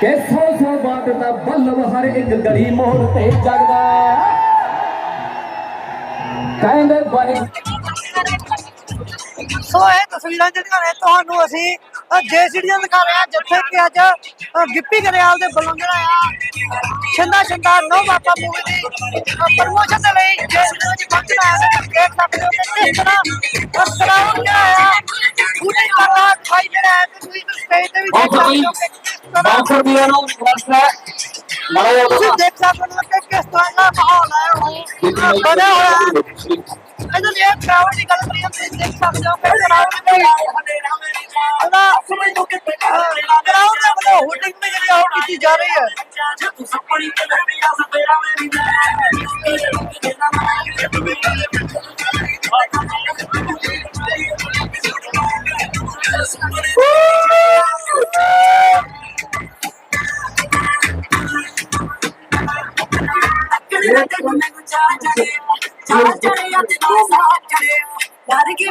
ਕਿ ਸੌ ਸੌ ਬਾਤ ਦਾ ਬੱਲਬ ਹਰ ਇੱਕ ਗਲੀ ਮੋੜ ਤੇ ਜਗਦਾ ਕਹਿੰਦੇ ਬਾਈ ਸੋ ਇਹ ਤਸਵੀਰਾਂ ਜਿਹੜੀਆਂ ਨੇ ਤੁਹਾਨੂੰ ਅਸੀਂ ਜੇਸੀਡੀਆਂ ਦਿਖਾ ਰਹੇ ਹਾਂ ਜਿੱਥੇ ਕਿ ਅੱਜ ਗਿੱਪੀ ਗਰੇਵਾਲ ਦੇ ਵੱਲੋਂ ਜਿਹੜਾ ਆ ਛੰਦਾ ਛੰਦਾ ਨੋ ਬਾਪਾ ਮੂਵੀ ਦੀ ਪ੍ਰਮੋਸ਼ਨ ਦੇ ਲਈ ਜੇਸੀਡੀ ਵਿੱਚ ਪਹੁੰਚਣਾ ਹੈ ਦੇਖ ਸਕਦੇ ਹੋ ਕਿ ਕਿਸ ਤਰ੍ਹਾਂ ਕਰਾਉਣ ਜਿਹੜਾ ਆ ਪੂਰੀ ਤਰ੍ਹਾਂ ਖਾਈ ਜਿਹੜਾ ਹੈ ਤੇ ਤੁਸੀਂ ਸਟੇਜ ਤੇ ਵੀ ਦੇਖ ਸਕਦੇ ਹੋ ਬਾਂਸਰ ਵੀਰਾਂ ਨੂੰ ਰਿਕਵੈਸਟ ਹੈ ਮਾੜਾ ਤੁਸੀਂ ਦੇਖ ਸਕਦੇ ਹੋ ਕਿ ਕਿਸ ਤਰ੍ਹਾਂ ਦਾ ਮਾਹੌਲ ਹੈ ਉਹ ਬਣਿਆ ਹੋਇਆ ਹੈ ਇਹਦੇ ਲਈ ਕਰਾਉਣ ਦੀ ਗੱਲ ਕਰੀਏ ਤੁਸੀਂ ਦੇਖ ਸਕਦੇ ਹੋ ਕਿ ਕਰਾਉਣ ਦੇ ਉਹਦਾ ਕਰਾਉਣ जा चढ़े जा चढ़े अपना साथ करे डर के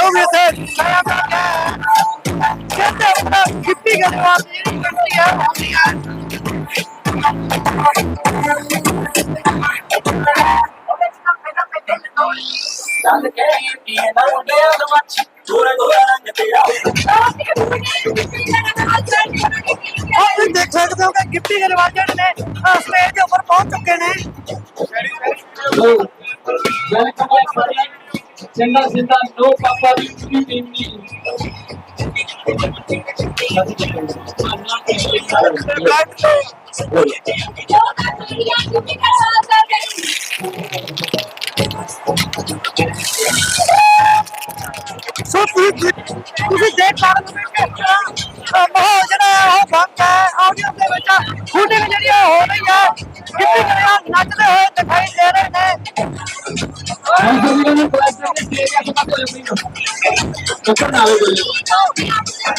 Everybody, ਗਿੱਪੀ ਗਰੇਵਾਲ ਦੀ ਜਿਹੜੀ ਕੰਟਰੀ ਹੈ ਹੁੰਦੀ ਹੈ ਆਹ ਤੁਸੀਂ ਦੇਖ ਸਕਦੇ ਹੋ ਕਿ ਗਿੱਪੀ ਗਰੇਵਾਲ ਜਿਹੜੇ ਨੇ ਸਟੇਜ ਦੇ ਉੱਪਰ ਪਹੁੰਚ ਚੁੱਕੇ ਨੇ ਚੰਗਾ ਸਿੰਦਾ ਨੋ ਪਾਪਾ ਦੀ ਪੂਰੀ ਟੀਮ ਦੀ ਸੋ ਤੁਸੀਂ ਤੁਸੀਂ ਦੇਖ ਸਕਦੇ ਹੋ ਕਿ ਕਿਸ ਤਰ੍ਹਾਂ ਅਹ ਮਾਹੌਲ ਜਿਹੜਾ ਹੈ ਉਹ ਬੰਦ ਹੈ ਆਡੀਓ ਦੇ ਵਿੱਚ ਸ਼ੂਟਿੰਗ ਜਿਹੜੀ ਹੈ ਹੋ ਰਹੀ ਹੈ ਗਿੱਪੀ ਗਰੇਵਾਲ ਨੱਚਦੇ ਹੋਏ ਦਿਖਾਈ ਦੇ ਰਹੇ ਨੇ कखन आवे बोलो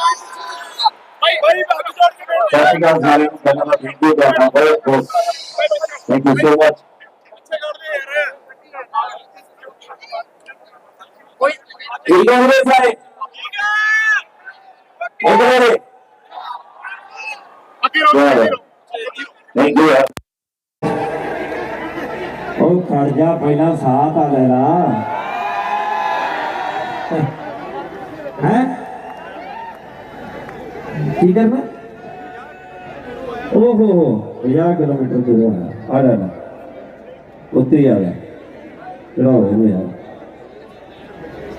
भाई भाई भाभी जोड़ के बोलो थैंक यू सारे थैंक यू बहुत बहुत थैंक यू सो मच कोई ठीक है मेरे सारे ठीक है ਥੈਂਕ ਯੂ ਉਹ ਖੜ ਜਾ ਪਹਿਲਾਂ ਸਾਹ ਤਾਂ ਲੈ ਲਾ ਹੈ ਕੀ ਕਰਨਾ ਓਹੋ 50 ਕਿਲੋਮੀਟਰ ਦੂਰ ਹੈ ਆ ਜਾ ਨਾ ਆ ਗਿਆ ਚੜਾਓ ਇਹਨੂੰ ਯਾਰ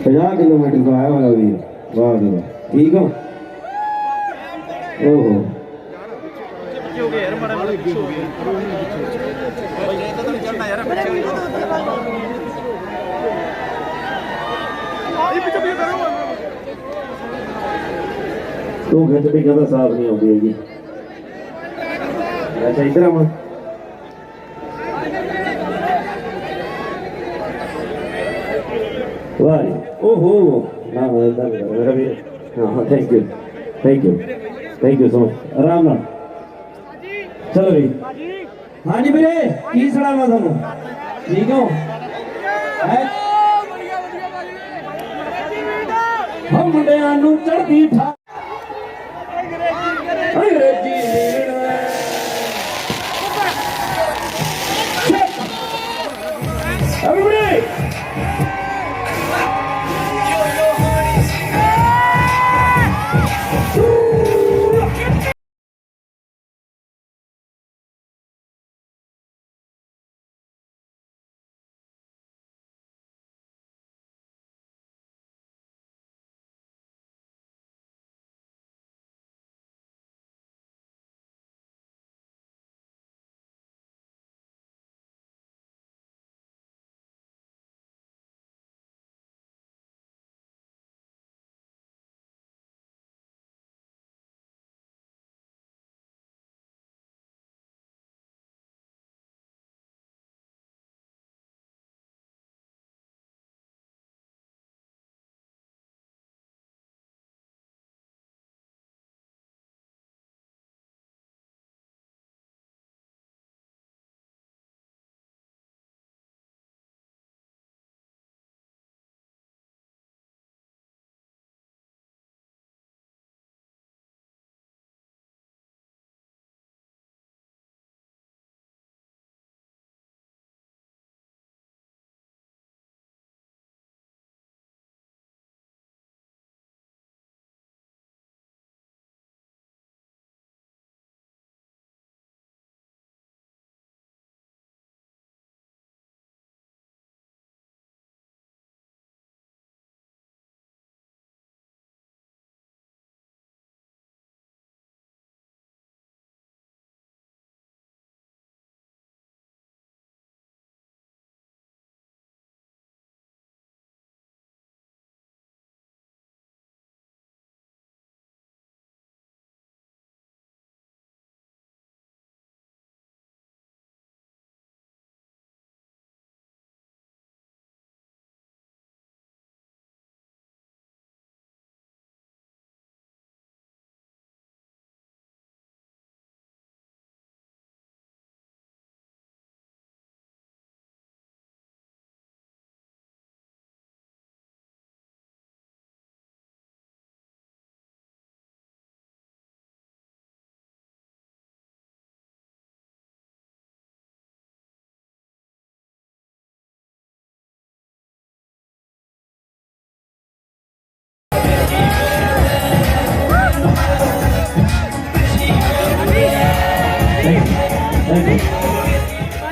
50 ਕਿਲੋਮੀਟਰ ਤੋਂ ਆਇਆ ਹੋਇਆ ਵੀਰ ਵਾਹ ਜੀ ਠੀਕ ਹੋ ਓਹੋ ਤੂੰ ਖਿੱਚ ਵੀ ਕਹਿੰਦਾ ਸਾਫ਼ ਨਹੀਂ ਆਉਂਦੀ ਹੈਗੀ ਅੱਛਾ ਇਧਰ ਆਵਾਂ ਵਾਹ ਜੀ। ਓਹੋ ਨਾ ਨਾ ਇਧਰ ਮੇਰਾ ਵੀ ਹਾਂ thank you thank you thank you so much ਆਰਾਮ ਨਾਲ ਚਲੋ ਜੀ ਹਾਂਜੀ। ਵੀਰੇ ਕੀ ਸੁਣਾਵਾਂ ਤੁਹਾਨੂੰ? ਠੀਕ ਹੋ? ਹੈ? ਹਮ ਮੁੰਡਿਆਂ ਨੂੰ ਚੜਦੀ ਠਾ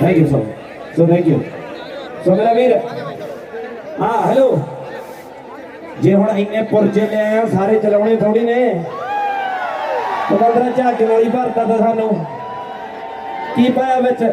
thank you so so thank you so ਮੇਰਾ ਵੀਰ ਹਾਂ ਹੈਲੋ ਜੇ ਹੁਣ ਇੰਨੇ ਪੁਰਜੇ ਲੈ ਆਏ ਆ, ਸਾਰੇ ਚਲਾਉਣੇ ਥੋੜੀ ਨੇ। ਪਤੰਦਰਾ ਝਾਕ ਵਾਲੀ ਭਰਤਾ ਤਾਂ ਸਾਨੂੰ। ਕੀ ਪਾਇਆ ਵਿੱਚ?